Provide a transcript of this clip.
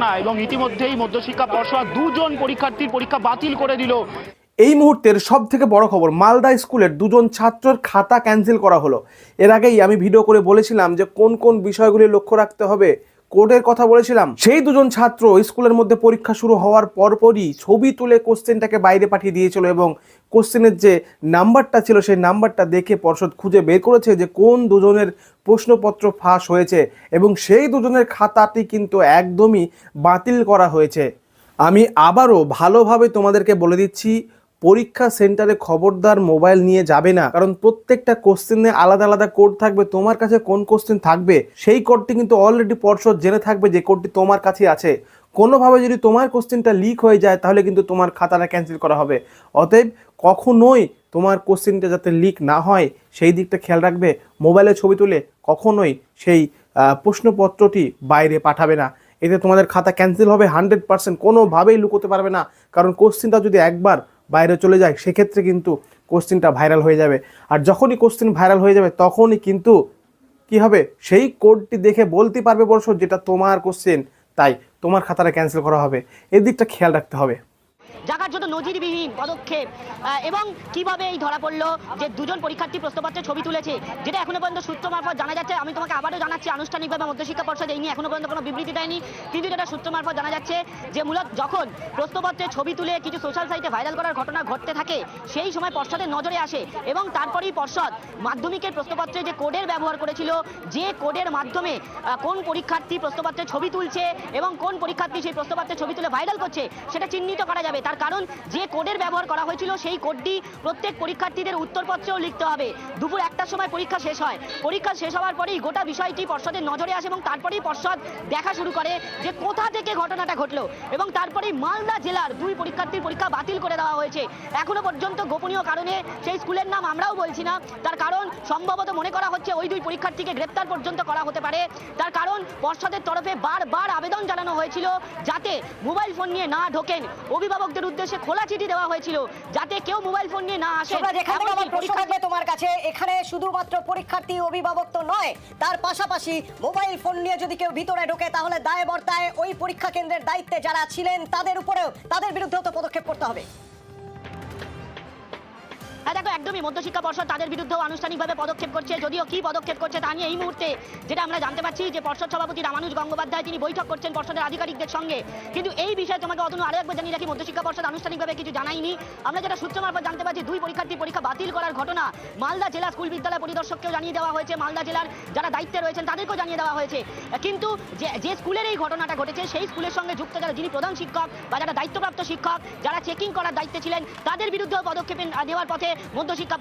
ঘটনা এবং ইতিমধ্যেই মধ্যশিক্ষা পর্ষদ দুজন পরীক্ষার্থীর পরীক্ষা বাতিল করে দিল। এই মুহূর্তের সব থেকে বড় খবর, মালদা স্কুলের দুজন ছাত্রের খাতা ক্যান্সেল করা হলো। এর আগেই আমি ভিডিও করে বলেছিলাম যে কোন কোন বিষয়গুলি লক্ষ্য রাখতে হবে কোডের কথা বলেছিলাম, সেই দুজন ছাত্র স্কুলের মধ্যে পরীক্ষা শুরু হওয়ার পরপরই ছবি তুলে কোশ্চেনটাকে বাইরে পাঠিয়ে দিয়েছিল এবং কোশ্চেনের যে নাম্বারটা ছিল সেই নাম্বারটা দেখে পর্ষদ খুঁজে বের করেছে যে কোন দুজনের প্রশ্নপত্র ফাঁস হয়েছে এবং সেই দুজনের খাতাটি কিন্তু একদমই বাতিল করা হয়েছে। আমি আবারও ভালোভাবে তোমাদেরকে বলে দিচ্ছি পরীক্ষা সেন্টারে খবরদার মোবাইল নিয়ে যাবে না। কারণ প্রত্যেকটা কোশ্চেনে আলাদা আলাদা কোড থাকবে, তোমার কাছে কোন কোশ্চেন থাকবে, সেই কোডটি কিন্তু অলরেডি পর্ষদ জেনে থাকবে যে কোডটি তোমার কাছে আছে। কোনোভাবে যদি তোমার কোশ্চেনটা লিক হয়ে যায়, তাহলে কিন্তু তোমার খাতাটা ক্যান্সেল করা হবে। অতএব কখনোই তোমার কোশ্চেনটা যাতে লিক না হয়, সেই দিকটা খেয়াল রাখবে। মোবাইলে ছবি তুলে কখনোই সেই প্রশ্নপত্রটি বাইরে পাঠাবে না। এতে তোমাদের খাতা ক্যান্সেল হবে হান্ড্রেড পার্সেন্ট কোনোভাবেই লুকোতে পারবে না। কারণ কোশ্চেনটা যদি একবার বাইরে চলে যায়, সেক্ষেত্রে কিন্তু কোশ্চিনটা ভাইরাল হয়ে যাবে। আর যখনই কোশ্চিন ভাইরাল হয়ে যাবে, তখনই কিন্তু কি হবে? সেই কোডটি দেখে বলতে পারবে বর্ষ যেটা তোমার কোশ্চেন, তাই তোমার খাতাটা ক্যান্সেল করা হবে। এদিকটা দিকটা খেয়াল রাখতে হবে। জাগার জন্য নজিরবিহীন পদক্ষেপ। এবং কীভাবে এই ধরা পড়ল যে দুজন পরীক্ষার্থী প্রশ্নপত্রে ছবি তুলেছে, যেটা এখনও পর্যন্ত সূত্র মারফত জানা যাচ্ছে। আমি তোমাকে আবারও জানাচ্ছি, আনুষ্ঠানিকভাবে মধ্যশিক্ষা পর্ষদ এই নিয়ে এখনও পর্যন্ত কোনো বিবৃতি দেয়নি। কিন্তু যেটা সূত্র মারফত জানা যাচ্ছে যে মূলত যখন প্রশ্নপত্রে ছবি তুলে কিছু সোশ্যাল সাইটে ভাইরাল করার ঘটনা ঘটতে থাকে, সেই সময় পর্ষদের নজরে আসে এবং তারপরেই পর্ষদ মাধ্যমিকের প্রশ্নপত্রে যে কোডের ব্যবহার করেছিল, যে কোডের মাধ্যমে কোন পরীক্ষার্থী প্রশ্নপত্রে ছবি তুলছে এবং কোন পরীক্ষার্থী সেই প্রশ্নপত্রে ছবি তুলে ভাইরাল করছে, সেটা চিহ্নিত করা যাবে। তার কারণ, যে কোডের ব্যবহার করা হয়েছিল, সেই কোডটি প্রত্যেক পরীক্ষার্থীদের উত্তরপত্রেও লিখতে হবে। দুপুর একটার সময় পরীক্ষা শেষ হয়। পরীক্ষা শেষ হওয়ার পরেই গোটা বিষয়টি পর্ষদের নজরে আসে এবং তারপরেই পর্ষদ দেখা শুরু করে যে কোথা থেকে ঘটনাটা ঘটলো। এবং তারপরেই মালদা জেলার দুই পরীক্ষার্থীর পরীক্ষা বাতিল করে দেওয়া হয়েছে। এখনও পর্যন্ত গোপনীয় কারণে সেই স্কুলের নাম আমরাও বলছি না। তার কারণ, সম্ভবত মনে করা হচ্ছে ওই দুই পরীক্ষার্থীকে গ্রেপ্তার পর্যন্ত করা হতে পারে। তার কারণ, পর্ষদের তরফে বারবার আবেদন জানানো হয়েছিল যাতে মোবাইল ফোন নিয়ে না ঢোকেন। অভিভাবকদের উদ্দেশ্যে খোলা চিঠি দেওয়া হয়েছিল যাতে কেউ মোবাইল ফোন নিয়ে না আসে। তোমরা কাছে। এখানে শুধুমাত্র পরীক্ষার্থী অভিভাবক তো নয় তার পাশাপাশি মোবাইল ফোন নিয়ে যদি কেউ ভিতরে ঢোকে তাহলে দায় বর্তায় ওই পরীক্ষা কেন্দ্রের দায়িত্বে যারা ছিলেন তাদের উপরেও তাদের বিরুদ্ধেও তো পদক্ষেপ করতে হবে। দেখো, একদমই মধ্যশিক্ষা পর্ষদ তাদের বিরুদ্ধেও আনুষ্ঠানিকভাবে পদক্ষেপ করছে, যদিও কি পদক্ষেপ করছে তা নিয়ে এই মুহূর্তে যেটা আমরা জানতে পারছি যে পর্ষদ সভাপতি রামানুজ গঙ্গোপাধ্যায় তিনি বৈঠক করছেন পর্ষদের আধিকারিকদের সঙ্গে। কিন্তু এই বিষয়ে তোমাকে অতনু আরও একবার জানিয়ে রাখি, মধ্যশিক্ষা পর্ষদ আনুষ্ঠানিকভাবে কিছু জানায়নি। আমরা যেটা সূত্র মারফত জানতে পারছি, দুই পরীক্ষার্থী পরীক্ষা বাতিল করার ঘটনা মালদা জেলা স্কুল বিদ্যালয় পরিদর্শককেও জানিয়ে দেওয়া হয়েছে। মালদা জেলার যারা দায়িত্বে রয়েছেন তাদেরকেও জানিয়ে দেওয়া হয়েছে। কিন্তু যে যে স্কুলের এই ঘটনাটা ঘটেছে, সেই স্কুলের সঙ্গে যুক্ত যারা, যিনি প্রধান শিক্ষক বা যারা দায়িত্বপ্রাপ্ত শিক্ষক, যারা চেকিং করার দায়িত্বে ছিলেন, তাদের বিরুদ্ধেও পদক্ষেপ নেওয়ার পথে মধ্যশিক্ষা